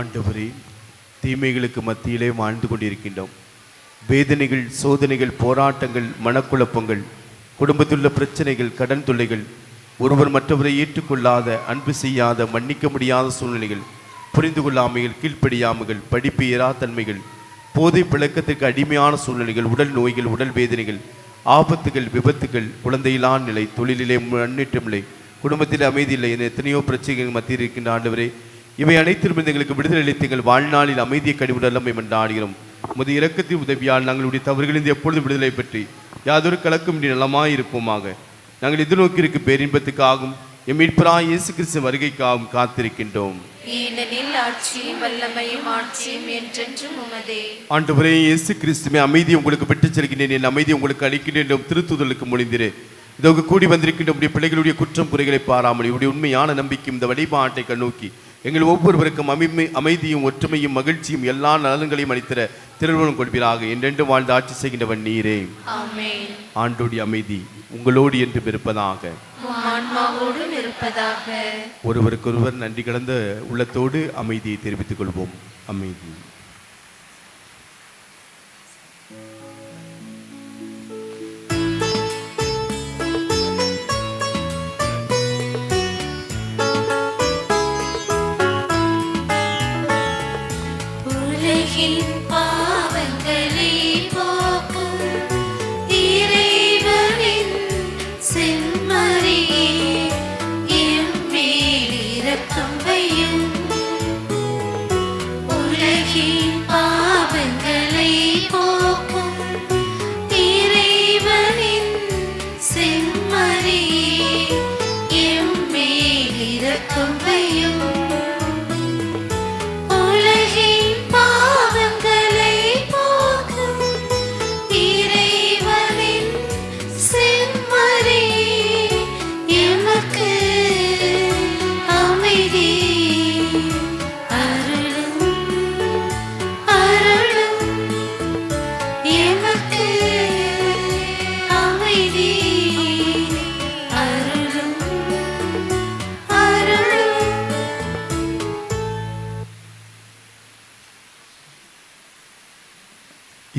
ஆண்டவரே தீமைகளுக்கு மத்தியிலே வாழ்ந்து கொண்டிருக்கின்றோம். வேதனைகள் சோதனைகள் போராட்டங்கள் மனக்குழப்பங்கள் குடும்பத்திலுள்ள பிரச்சனைகள் கடன் தொல்லைகள் ஒருவர் மற்றவரை ஏற்றுக்கொள்ளாத அன்பு செய்யாத மன்னிக்க முடியாத சூழ்நிலைகள் புரிந்து கொள்ளாமைகள் கீழ்ப்படியாமைகள் படிப்பு இராத்தன்மைகள் போதை பிழக்கத்திற்கு அடிமையான சூழ்நிலைகள் உடல் நோய்கள் உடல் வேதனைகள் ஆபத்துகள் விபத்துகள் குழந்தையிலான நிலை தொழிலிலே முன்னேற்றம் இல்லை குடும்பத்தில் அமைதி இல்லை என எத்தனையோ பிரச்சனைகள் மத்தியில் இருக்கின்ற ஆண்டவரே இவை அனைத்திலும் எங்களுக்கு விடுதலை அளித்து எங்கள் வாழ்நாளில் அமைதியை கடிவுடலாம் என்றாடுகிறோம் முது இரக்கத்தின் உதவியால் நாங்களுடைய தவறுகளிலிருந்து எப்பொழுது விடுதலை பற்றி யாதொரு கலக்கும் நலமாய் இருப்போமாக. நாங்கள் எதிர்நோக்கி இருக்கும் பேரின்பத்துக்காகவும் எம் மீட்பராய் இயேசு கிறிஸ்து வருகைக்காகவும் காத்திருக்கின்றோம். ஆண்டவரே இயேசு கிறிஸ்துவே அமைதி உங்களுக்கு பெற்றுச் செல்கின்றேன். என் அமைதி உங்களுக்கு அளிக்கின்றேன் திருத்துதலுக்கு மொழிந்திரு இதற்கு கூடி வந்திருக்கின்ற உடைய பிள்ளைகளுடைய குற்றம் குறைகளை பாராமல் இவருடைய உண்மையான நம்பிக்கையும் இந்த வழிபாட்டை கண்ணோக்கி எங்கள் ஒவ்வொருவருக்கும் அமைமை அமைதியும் ஒற்றுமையும் மகிழ்ச்சியும் எல்லா நலன்களையும் அளித்திர திருவள்ளுவம் கொள்வீராக என்றென்று வாழ்ந்து ஆட்சி செய்கின்றவன் நீரே. ஆமென். ஆண்டோடைய அமைதி உங்களோடு ஆன்மாவோடும் இருப்பதாக. ஒருவருக்கொருவர் நன்றி கலந்த உள்ளத்தோடு அமைதியை தெரிவித்துக் கொள்வோம். அமைதி.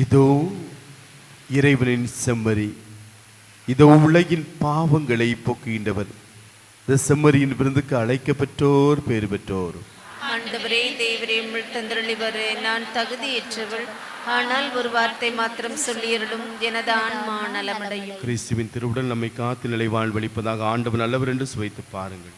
இதோ இறைவனின் செம்மறி. இதோ உலகின் பாவங்களை போக்குகின்றவர். இந்த செம்மறியின் விருந்துக்கு அழைக்கப்பெற்றோர் பேறு பெற்றோர். ஆண்டவரே தேவரே தந்தருளிவரு நான் தகுதியற்றவள். ஆனால் ஒரு வார்த்தை மாத்திரம் சொல்லியருளும் எனது ஆன்மா நலமடையும். கிறிஸ்துவின் திருவுடல் நம்மை காத்து நிலை வாழ்வளிப்பதாக ஆண்டவர் நல்லவர் என்று சுவைத்து பாருங்கள்.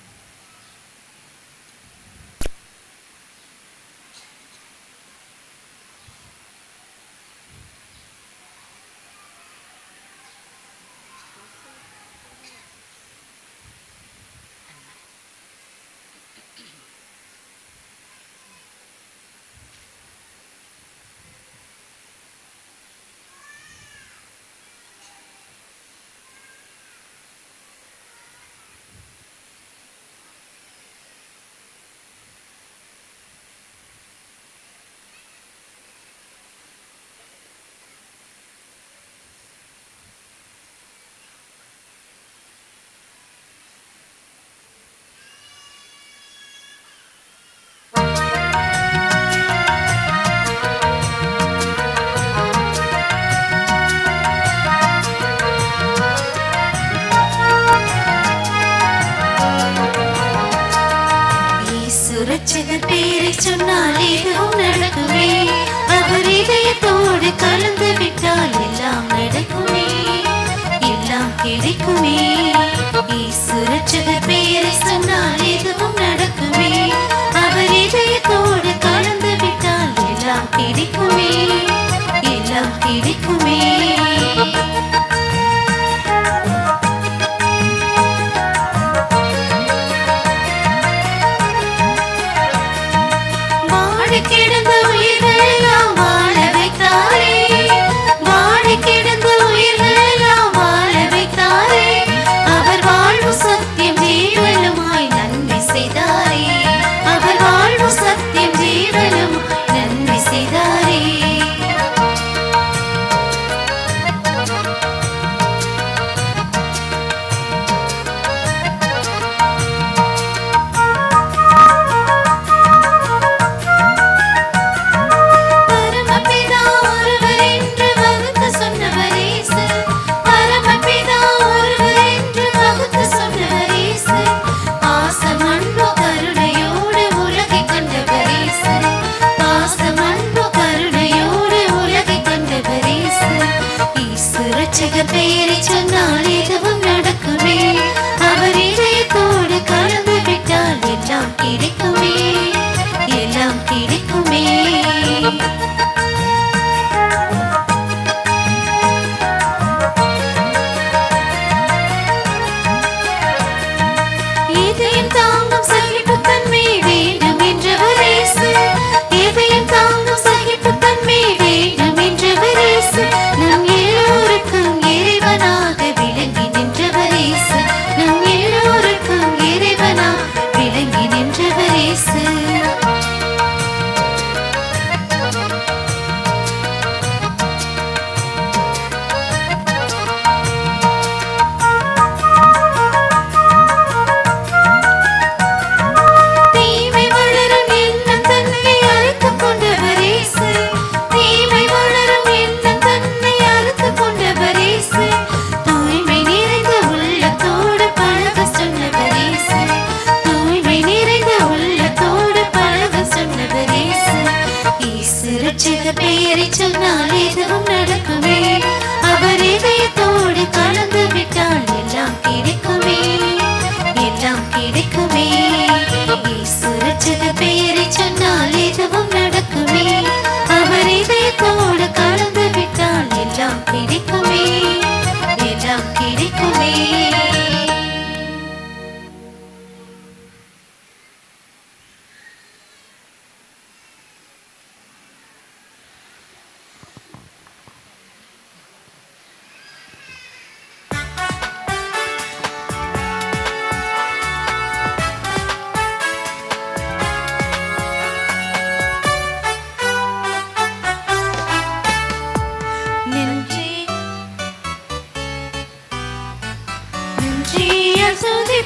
so deep.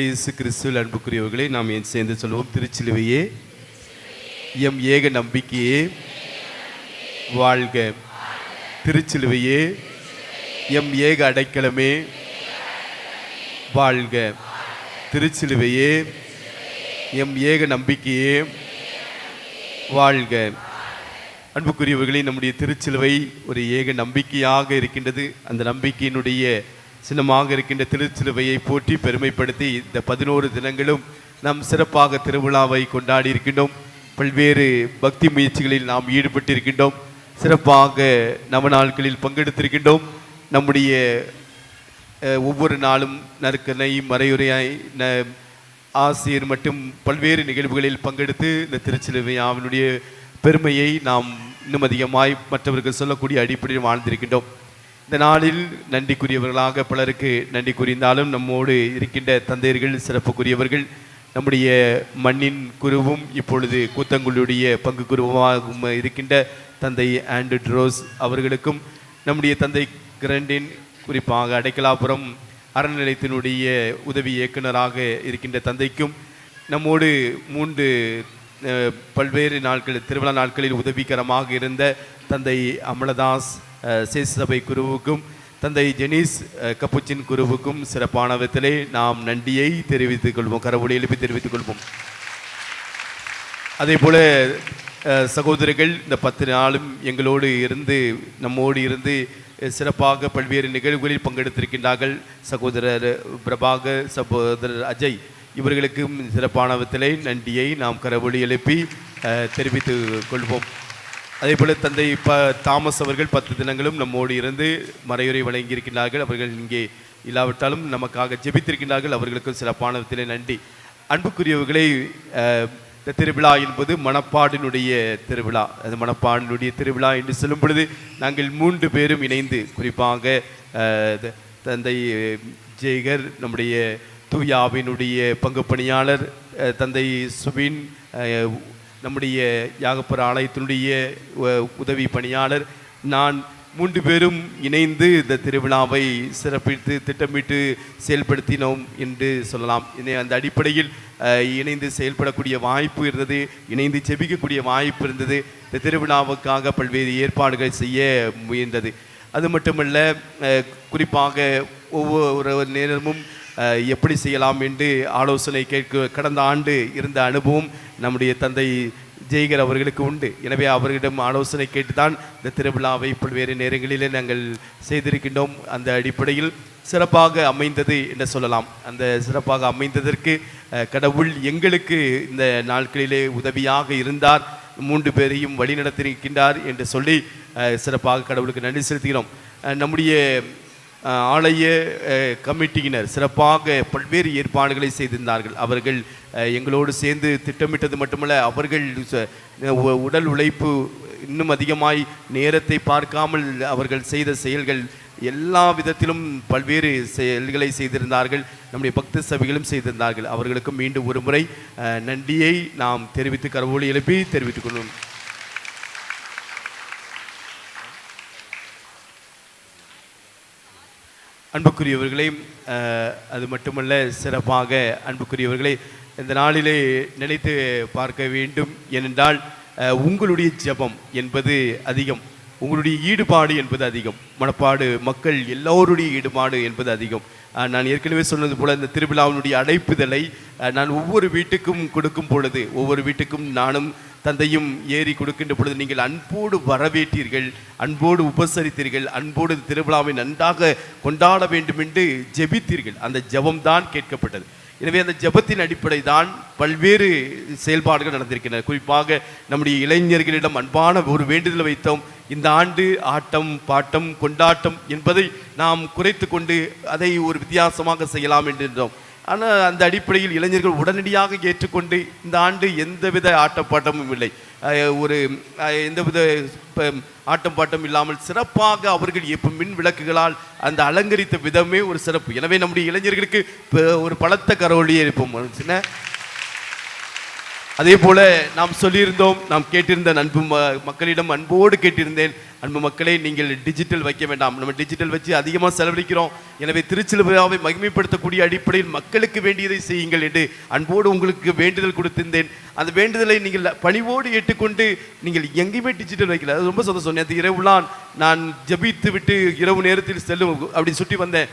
இயேசு கிறிஸ்துவில் அன்புக்குரியவர்களை நாம் என் சேர்ந்து சொல்லுவோம்? திருச்சிலுவையே எம் ஏக நம்பிக்கையே வாழ்க. திருச்சிலுவையே எம் ஏக அடைக்கலமே வாழ்க. திருச்சிலுவையே எம் ஏக நம்பிக்கையே வாழ்க. அன்புக்குரியவர்களே நம்முடைய திருச்சிலுவை ஒரு ஏக நம்பிக்கையாக இருக்கின்றது. அந்த நம்பிக்கையினுடைய சின்னமாக இருக்கின்ற திருச்சிலுவையை போற்றி பெருமைப்படுத்தி இந்த பதினோரு தினங்களும் நாம் சிறப்பாக திருவிழாவை கொண்டாடி இருக்கின்றோம் பல்வேறு பக்தி முயற்சிகளில் நாம் ஈடுபட்டிருக்கின்றோம். சிறப்பாக நவ நாட்களில் பங்கெடுத்திருக்கின்றோம். நம்முடைய ஒவ்வொரு நாளும் நறுக்கனை மறையுரையாய் ந ஆசிரியர் மற்றும் பல்வேறு நிகழ்வுகளில் பங்கெடுத்து இந்த திருச்சிலுவை அவனுடைய பெருமையை நாம் இன்னும் அதிகமாய் மற்றவர்கள் சொல்லக்கூடிய அடிப்படையில் வாழ்ந்திருக்கின்றோம். இந்த நாளில் நன்றிக்குரியவர்களாக பலருக்கு நன்றி கூறியிருந்தாலும் நம்மோடு இருக்கின்ற தந்தையர்கள் சிறப்புக்குரியவர்கள் நம்முடைய மண்ணின் குருவும் இப்பொழுது கூத்தங்குளுடைய பங்கு குருவாகவும் இருக்கின்ற தந்தை ஆண்டு ட்ரோஸ் அவர்களுக்கும் நம்முடைய தந்தை கிரண்டின் குறிப்பாக அடைக்கலாபுரம் அறநிலையத்தினுடைய உதவி இயக்குனராக இருக்கின்ற தந்தைக்கும் நம்மோடு மூன்று பல்வேறு நாட்கள் திருவிழா நாட்களில் உதவிகரமாக இருந்த தந்தை அமலதாஸ் சேசபை குருவுக்கும் தந்தை ஜெனிஸ் கப்புச்சின் குருவுக்கும் சிறப்பான விதத்திலே நாம் நன்றியை தெரிவித்துக் கொள்வோம் கரவொலி எழுப்பி தெரிவித்துக் கொள்வோம். அதே போல சகோதரிகள் இந்த பத்து நாளும் எங்களோடு இருந்து நம்மோடு இருந்து சிறப்பாக பல்வேறு நிகழ்வுகளில் பங்கெடுத்திருக்கின்றார்கள். சகோதரர் பிரபாகர் சகோதரர் அஜய் இவர்களுக்கும் சிறப்பான விதத்திலே நன்றியை நாம் கரவொலி எழுப்பி தெரிவித்துக் கொள்வோம். அதே போல் தந்தை ப தாமஸ் அவர்கள் பத்து தினங்களும் நம்மோடு இருந்து மறையுரை வழங்கியிருக்கிறார்கள் அவர்கள் இங்கே இல்லாவிட்டாலும் நமக்காக ஜெபித்திருக்கிறார்கள் அவர்களுக்கும் சிறப்பான விதத்திலே நன்றி. அன்புக்குரியவர்களை இந்த திருவிழா என்பது மணப்பாடினுடைய திருவிழா அது மணப்பாடினுடைய திருவிழா என்று சொல்லும் பொழுது நாங்கள் மூன்று பேரும் இணைந்து குறிப்பாக த- தந்தை ஜெய்கர் நம்முடைய தூயாவினுடைய பங்கு பணியாளர் தந்தை சுபின் நம்முடைய யாகப்புற ஆலயத்தினுடைய உ- உதவி பணியாளர். நான் மூன்று பேரும் இணைந்து இந்த திருவிழாவை சிறப்பித்து திட்டமிட்டு செயல்படுத்தினோம் என்று சொல்லலாம். அந்த அடிப்படையில் இணைந்து செயல்படக்கூடிய வாய்ப்பு இருந்தது இணைந்து செபிக்கக்கூடிய வாய்ப்பு இருந்தது. இந்த திருவிழாவுக்காக பல்வேறு ஏற்பாடுகள் செய்ய முயன்றது. அது மட்டுமல்ல குறிப்பாக ஒவ்வொரு நேரமும் எப்படி செய்யலாம் என்று ஆலோசனை கேட்க கடந்த ஆண்டு இருந்த அனுபவம் நம்முடைய தந்தை ஜெய்கர் அவர்களுக்கு உண்டு. எனவே அவர்களிடம் ஆலோசனை கேட்டுதான் இந்த திருவிழாவை பல்வேறு நேரங்களிலே நாங்கள் செய்திருக்கின்றோம். அந்த அடிப்படையில் சிறப்பாக அமைந்தது என்று சொல்லலாம். அந்த சிறப்பாக அமைந்ததற்கு கடவுள் எங்களுக்கு இந்த நாட்களிலே உதவியாக இருந்தார். மூன்று பேரையும் வழிநடத்தியிருக்கின்றார் என்று சொல்லி சிறப்பாக கடவுளுக்கு நன்றி செலுத்துகிறோம். நம்முடைய ஆலய கமிட்டியினர் சிறப்பாக பல்வேறு ஏற்பாடுகளை செய்திருந்தார்கள். அவர்கள் எங்களோடு சேர்ந்து திட்டமிட்டது மட்டுமல்ல அவர்கள் உடல் உழைப்பு இன்னும் அதிகமாய் நேரத்தை பார்க்காமல் அவர்கள் செய்த செயல்கள் எல்லா விதத்திலும் பல்வேறு செயல்களை செய்திருந்தார்கள். நம்முடைய பக்த சபைகளும் செய்திருந்தார்கள். அவர்களுக்கும் மீண்டும் ஒரு முறை நன்றியை நாம் தெரிவித்து கரவோலி எழுப்பி தெரிவித்துக் கொள்வோம். அன்புக்குரியவர்களே அது மட்டுமல்ல சிறப்பாக அன்புக்குரியவர்களே இந்த நாளிலே நினைத்து பார்க்க வேண்டும் ஏனென்றால் உங்களுடைய ஜெபம் என்பது அதிகம். உங்களுடைய ஈடுபாடு என்பது அதிகம். மனப்பாடு மக்கள் எல்லோருடைய ஈடுபாடு என்பது அதிகம். நான் ஏற்கனவே சொன்னது போல் இந்த திருவிழாவினுடைய அழைப்புதலை நான் ஒவ்வொரு வீட்டுக்கும் கொடுக்கும் பொழுது ஒவ்வொரு வீட்டுக்கும் நானும் தந்தையும் ஏறி கொடுக்கின்ற பொழுது நீங்கள் அன்போடு வரவேற்றீர்கள் அன்போடு உபசரித்தீர்கள் அன்போடு திருவிழாவை நன்றாக கொண்டாட வேண்டும் என்று ஜெபித்தீர்கள். அந்த ஜெபம்தான் கேட்கப்பட்டது. எனவே அந்த ஜெபத்தின் அடிப்படை தான் பல்வேறு செயல்பாடுகள் நடந்திருக்கின்றன. குறிப்பாக நம்முடைய இளைஞர்களிடம் அன்பான ஒரு வேண்டுதலை வைத்தோம். இந்த ஆண்டு ஆட்டம் பாட்டம் கொண்டாட்டம் என்பதை நாம் குறைத்து கொண்டு அதை ஒரு வித்தியாசமாக செய்யலாம் என்றிருந்தோம் ஆனால் அந்த அடிப்படையில் இளைஞர்கள் உடனடியாக ஏற்றுக்கொண்டு இந்த ஆண்டு எந்தவித ஆட்டப்பாட்டமும் இல்லை. ஒரு எந்தவித ஆட்டம் பாட்டம் இல்லாமல் சிறப்பாக அவர்கள் இப்போ மின் விளக்குகளால் அந்த அலங்கரித்த விதமே ஒரு சிறப்பு. எனவே நம்முடைய இளைஞர்களுக்கு இப்போ ஒரு பலத்த கரவொலியை இருப்போம். சின்ன அதே போல நாம் சொல்லியிருந்தோம் நாம் கேட்டிருந்த அன்பு ம- மக்களிடம் அன்போடு கேட்டிருந்தேன் அன்பு மக்களை நீங்கள் டிஜிட்டல் வைக்க வேண்டாம். நம்ம டிஜிட்டல் வச்சு அதிகமாக செலவழிக்கிறோம். எனவே திருச்சிலுவையாவை மகிமைப்படுத்தக்கூடிய அடிப்படையில் மக்களுக்கு வேண்டியதை செய்யுங்கள் என்று அன்போடு உங்களுக்கு வேண்டுதல் கொடுத்திருந்தேன். அந்த வேண்டுதலை நீங்கள் பணிவோடு ஏற்றுக்கொண்டு நீங்கள் எங்கேயுமே டிஜிட்டல் வைக்கல. அது ரொம்ப சந்தோஷம். நேற்று இரவுலாம் நான் ஜபித்து விட்டு இரவு நேரத்தில் செல்லும் அப்படி சுற்றி வந்தேன்.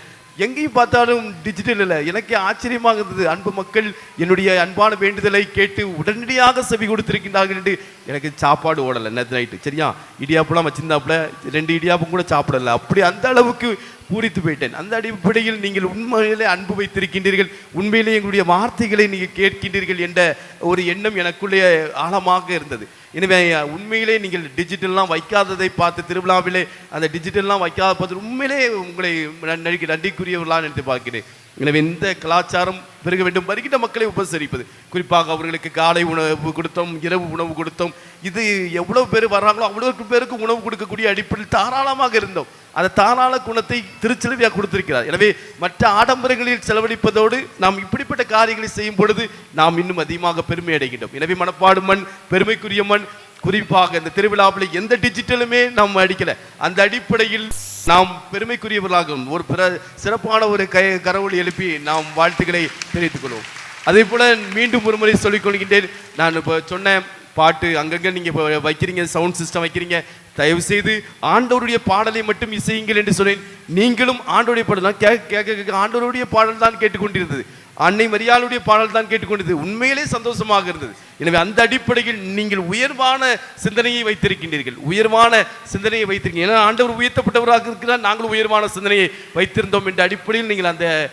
எங்கேயும் பார்த்தாலும் டிஜிட்டல் இல்லை. எனக்கே ஆச்சரியமாக இருந்தது அன்பு மக்கள் என்னுடைய அன்பான வேண்டுதலை கேட்டு உடனடியாக செவி கொடுத்திருக்கின்றார்கள் என்று எனக்கு சாப்பாடு ஓடலை நேற்று நைட்டு சரியா? இடியாப்பெல்லாம் வச்சிருந்தாப்புல. ரெண்டு இடியாப்பம் கூட சாப்பிடல. அப்படி அந்த அளவுக்கு பூரித்து போயிட்டேன். அந்த அடிப்படையில் நீங்கள் உண்மையிலே அன்பு வைத்திருக்கின்றீர்கள். உண்மையிலே எங்களுடைய வார்த்தைகளை நீங்கள் கேட்கின்றீர்கள் என்ற ஒரு எண்ணம் எனக்குள்ளே ஆழமாக இருந்தது. எனவே உண்மையிலே நீங்கள் டிஜிட்டல்லாம் வைக்காததை பார்த்து திருவிழாவிலே அந்த டிஜிட்டல்லாம் வைக்காத பார்த்து உண்மையிலே உங்களை நன்றி நன்றிக்குரியவர்களாக நினைத்து பார்க்கிறேன். எனவே இந்த கலாச்சாரம் பெருக வேண்டும். வருகின்ற மக்களை உபசரிப்பது. குறிப்பாக அவர்களுக்கு காலை உணவு கொடுத்தோம் இரவு உணவு கொடுத்தோம். இது எவ்வளவு பேர் வர்றாங்களோ அவ்வளவு பேருக்கு உணவு கொடுக்கக்கூடிய அடிப்படையில் தாராளமாக இருந்தோம். அந்த தாராள குணத்தை திருச்செலவியாக கொடுத்திருக்கிறார். எனவே மற்ற ஆடம்பரங்களில் செலவழிப்பதோடு நாம் இப்படிப்பட்ட காரியங்களை செய்யும் பொழுது நாம் இன்னும் அதிகமாக பெருமை அடைகின்றோம். எனவே மனப்பாடு மண் பெருமைக்குரிய மண் குறிப்பாக இந்த திருவிழாவில் எந்த டிஜிட்டலுமே நாம் அடிக்கல. அந்த அடிப்படையில் நாம் பெருமைக்குரியவர்களாகவும் ஒரு பிற சிறப்பான ஒரு கை கரவொலி எழுப்பி நாம் வாழ்த்துக்களை தெரிவித்துக் கொள்வோம். அதே போல மீண்டும் ஒரு முறை சொல்லிக் கொள்கின்றேன். நான் இப்போ சொன்னேன் பாட்டு அங்கங்கே நீங்கள் இப்போ வைக்கிறீங்க சவுண்ட் சிஸ்டம் வைக்கிறீங்க. தயவு செய்து ஆண்டவருடைய பாடலை மட்டும் இசையுங்கள் என்று சொன்னேன். நீங்களும் ஆண்டோடைய பாடல் தான் கேட்க கேட்க கேட்க ஆண்டவருடைய பாடல் தான் கேட்டுக்கொண்டிருந்தது. அன்னை மரியாளுடைய பாடல் தான் கேட்டுக்கொண்டது. உண்மையிலே சந்தோஷமாக இருந்தது. எனவே அந்த அடிப்படையில் நீங்கள் உயர்வான சிந்தனையை வைத்திருக்கின்றீர்கள். உயர்வான சிந்தனையை வைத்திருக்கீங்க ஏன்னா ஆண்டவர் உயர்த்தப்பட்டவராக இருக்கிறார். நாங்களும் உயர்வான சிந்தனையை வைத்திருந்தோம் என்ற அடிப்படையில் நீங்கள் அந்த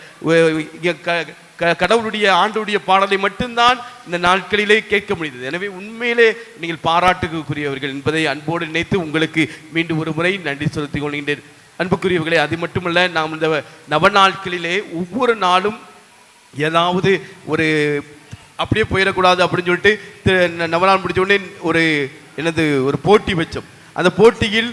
க- க- கடவுளுடைய ஆண்டுடைய பாடலை மட்டும்தான் இந்த நாட்களிலே கேட்க முடிந்தது. எனவே உண்மையிலே நீங்கள் பாராட்டுக்குரியவர்கள் என்பதை அன்போடு நினைத்து உங்களுக்கு மீண்டும் ஒரு முறை நன்றி செலுத்திக் கொள்கின்றேன். அன்புக்குரியவர்களே அது மட்டுமல்ல நாம் இந்த நவ நாட்களிலே ஒவ்வொரு நாளும் ஏதாவது ஒரு அப்படியே போயிடக்கூடாது அப்படின்னு சொல்லிட்டு தி- ந- நவநாள் உடனே ஒரு என்னது ஒரு போட்டி வச்சோம். அந்த போட்டியில்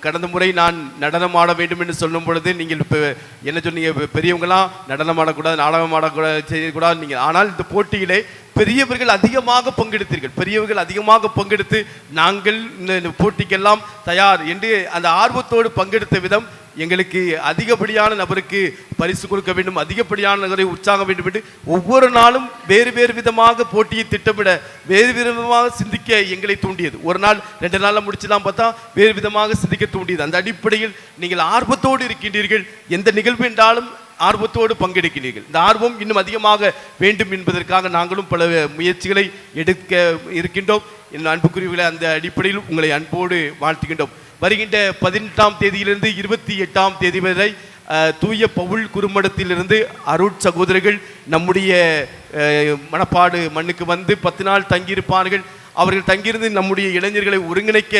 கடந்த முறை நான் நடனம் ஆட வேண்டும் என்று சொல்லும் பொழுது நீங்கள் இப்போ என்ன சொன்னீங்க பெரியவங்களாம் நடனம் ஆடக்கூடாது நாடகம் ஆடக்கூடாது செய்யக்கூடாது நீங்கள் ஆனால் இந்த போட்டியிலே பெரியவர்கள் அதிகமாக பங்கெடுத்தீர்கள். பெரியவர்கள் அதிகமாக பங்கெடுத்து நாங்கள் இந்த போட்டிக்கெல்லாம் தயார் என்று அந்த ஆர்வத்தோடு பங்கெடுத்த விதம் எங்களுக்கு அதிகப்படியான நபருக்கு பரிசு கொடுக்க வேண்டும் அதிகப்படியான நபரை உற்சாக வேண்டும் என்று ஒவ்வொரு நாளும் வேறு வேறு விதமாக போட்டியை திட்டமிட வேறு விதமாக சிந்திக்க எங்களை தூண்டியது. ஒரு நாள் ரெண்டு நாளில் முடிச்சுலாம் பார்த்தா வேறு விதமாக சிந்திக்க தூண்டியது. அந்த அடிப்படையில் நீங்கள் ஆர்வத்தோடு இருக்கின்றீர்கள். எந்த நிகழ்வு என்றாலும் ஆர்வத்தோடு பங்கெடுக்கிறீர்கள். இந்த ஆர்வம் இன்னும் அதிகமாக வேண்டும் என்பதற்காக நாங்களும் பல முயற்சிகளை எடுக்க இருக்கின்றோம். என் அன்புக்குரியவர்களை அந்த அடிப்படையில் உங்களை அன்போடு வாழ்த்துகின்றோம். வருகின்ற பதினெட்டாம் தேதியிலிருந்து இருபத்தி எட்டாம் தேதி வரை தூய பவுல் குறுமடத்திலிருந்து அருட் சகோதரர்கள் நம்முடைய மனப்பாடு மணப்பாடு மண்ணுக்கு வந்து பத்து நாள் தங்கியிருப்பார்கள். அவர்கள் தங்கியிருந்து நம்முடைய இளைஞர்களை ஒருங்கிணைக்க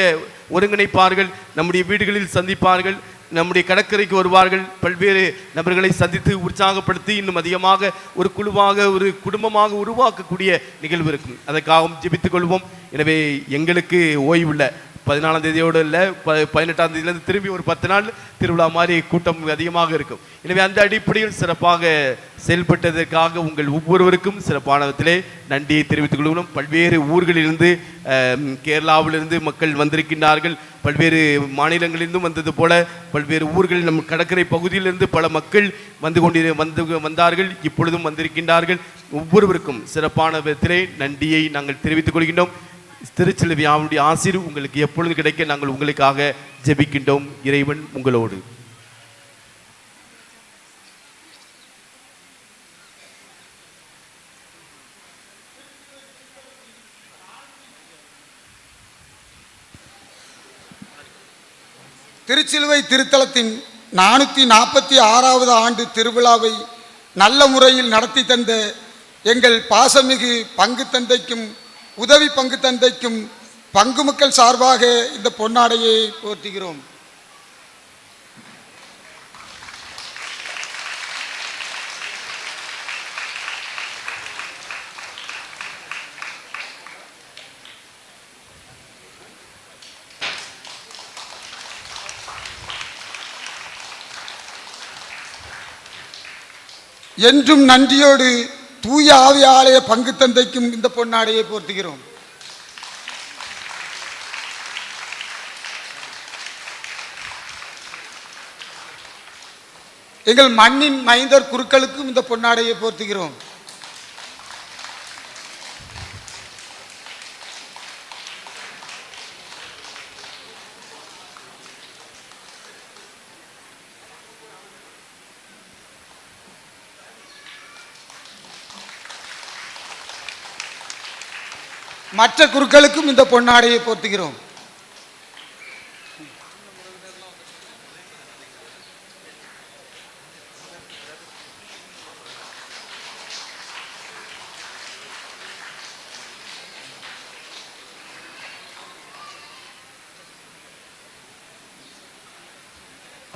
ஒருங்கிணைப்பார்கள். நம்முடைய வீடுகளில் சந்திப்பார்கள். நம்முடைய கடற்கரைக்கு வருவார்கள். பல்வேறு நபர்களை சந்தித்து உற்சாகப்படுத்தி இன்னும் அதிகமாக ஒரு குழுவாக ஒரு குடும்பமாக உருவாக்கக்கூடிய நிகழ்வு இருக்கும். அதற்காகவும் ஜெபித்துக் கொள்வோம். எனவே எங்களுக்கு ஓய்வுள்ள பதினாலாம் தேதியோடு இல்லை ப பதினெட்டாம் தேதியிலேருந்து திரும்பி ஒரு பத்து நாள் திருவிழா மாதிரி கூட்டம் அதிகமாக இருக்கும். எனவே அந்த அடிப்படையில் சிறப்பாக செயல்பட்டதற்காக உங்கள் ஒவ்வொருவருக்கும் சிறப்பான விதத்திலே நன்றியை தெரிவித்துக் கொள்கிறோம். பல்வேறு ஊர்களிலிருந்து கேரளாவிலிருந்து மக்கள் வந்திருக்கின்றார்கள். பல்வேறு மாநிலங்களிலிருந்தும் வந்தது போல பல்வேறு ஊர்களில் நம் கடற்கரை பகுதியிலிருந்து பல மக்கள் வந்து கொண்டிரு வந்து வந்தார்கள் இப்பொழுதும் வந்திருக்கின்றார்கள். ஒவ்வொருவருக்கும் சிறப்பான விதத்திலே நன்றியை நாங்கள் தெரிவித்துக் கொள்கின்றோம். திருச்சிலுவியாவுடைய ஆசீர் உங்களுக்கு எப்பொழுது கிடைக்க நாங்கள் உங்களுக்காக ஜெபிக்கின்றோம் இறைவன் உங்களோடு. திருச்சிலுவை திருத்தலத்தின் நானூற்றி நாற்பத்தி ஆறாவது ஆண்டு திருவிழாவை நல்ல முறையில் நடத்தி தந்த எங்கள் பாசமிகு பங்கு தந்தைக்கும் உதவி பங்கு தந்தைக்கும் பங்கு மக்கள் சார்பாக இந்த பொன்னாடையை போர்த்துகிறோம் என்றும் நன்றியோடு தூய ஆவி ஆலய பங்கு தந்தைக்கும் இந்த பொன்னாடையை போர்த்துகிறோம் எங்கள் மண்ணின் மைந்தர் குருக்களுக்கும் இந்த பொன்னாடையை போர்த்துகிறோம் மற்ற குருக்களுக்கும் இந்த பொன்னாடையை போர்த்துகிறோம்.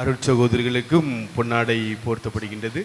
அருட்சகோதரிகளுக்கும் பொன்னாடை போர்த்தப்படுகின்றது.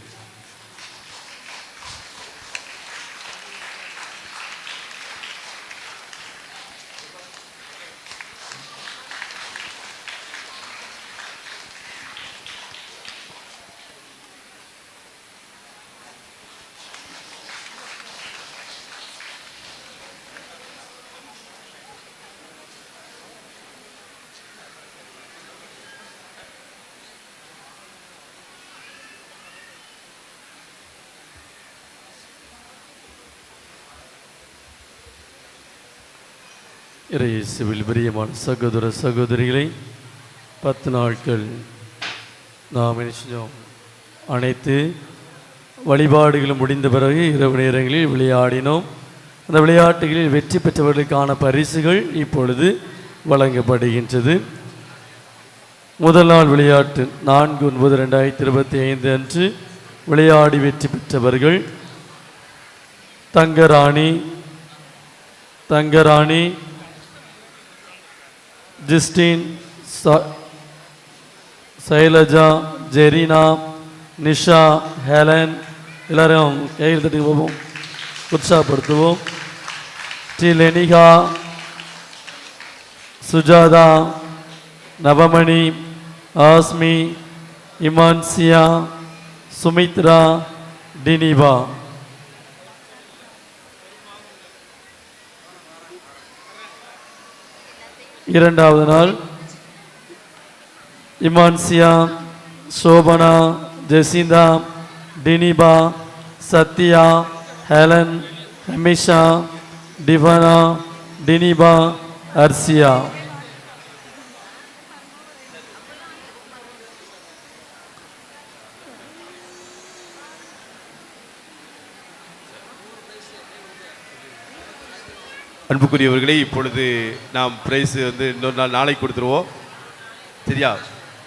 இறையேசுவில் பிரியமான சகோதர சகோதரிகளை பத்து நாட்கள் நாம் என்ன செஞ்சோம்? அனைத்து வழிபாடுகளும் முடிந்த பிறகு இரவு நேரங்களில் விளையாடினோம். அந்த விளையாட்டுகளில் வெற்றி பெற்றவர்களுக்கான பரிசுகள் இப்பொழுது வழங்கப்படுகின்றது. முதல் நாள் விளையாட்டு நான்கு ஒன்பது ரெண்டாயிரத்தி இருபத்தி ஐந்து அன்று விளையாடி வெற்றி பெற்றவர்கள். தங்கராணி தங்கராணி ஜிஸ்டின் ச- சைலஜா ஜெரினா நிஷா ஹேலன் எல்லாரும் கையில் தட்டி போவோம். உற்சாகப்படுத்துவோம். ஸ்ரீ லெனிகா சுஜாதா நவமணி ஆஸ்மி இமான்சியா சுமித்ரா டினிவா இரண்டாவது நாள் இமான்சியா சோபனா ஜெசிந்தா டினிபா சத்யா ஹெலன் ஹமிஷா டிவனா டினிபா அர்சியா. அன்புக்குரியவர்களே இப்பொழுது நாம் பிரைஸ் வந்து இன்னொரு நாள் நாளைக்கு கொடுத்துருவோம். சரியா?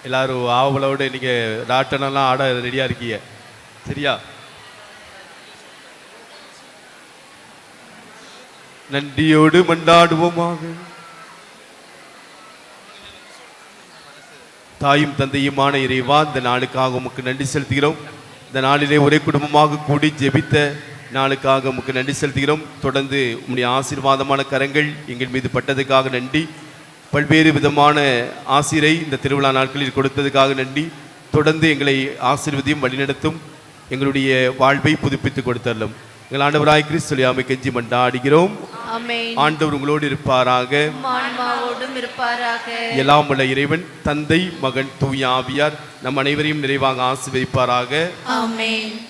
எல்லாரும் ஆவலோடு நீங்கள் ராட்டனெல்லாம் ஆட ரெடியாக இருக்கீங்க. சரியா? நன்றியோடு மண்டாடுவோமாக தாயும் தந்தையுமான இறைவா இந்த நாளுக்காக உமக்கு நன்றி செலுத்துகிறோம். இந்த நாளிலே ஒரே குடும்பமாக கூடி ஜெபித்த நாளுக்காக உமக்கு நன்றி செலுத்துகிறோம். தொடர்ந்து உம்முடைய ஆசீர்வாதமான கரங்கள் எங்கள் மீது பட்டதுக்காக நன்றி. பல்வேறு விதமான ஆசிரை இந்த திருவிழா நாட்களில் கொடுத்ததுக்காக நன்றி. தொடர்ந்து எங்களை ஆசீர்வதியும் வழிநடத்தும். எங்களுடைய வாழ்வை புதுப்பித்து கொடுத்தள்ளும் எங்கள் ஆண்டவராய் கிறிஸ்துவியாமை கெஞ்சி மண்டாடுகிறோம். ஆண்டவர் உங்களோடு இருப்பாராக. எல்லாம் உள்ள இறைவன் தந்தை மகன் தூய ஆவியார் நம் அனைவரையும் நிறைவாக ஆசீர்வதிப்பாராக.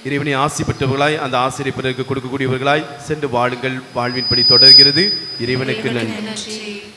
இறைவனை ஆசி பெற்றவர்களாய் அந்த ஆசிரியை பிறருக்கு கொடுக்கக்கூடியவர்களாய் சென்று வாழுங்கள். வாழ்வின்படி தொடர்கிறது. இறைவனுக்கு நன்றி.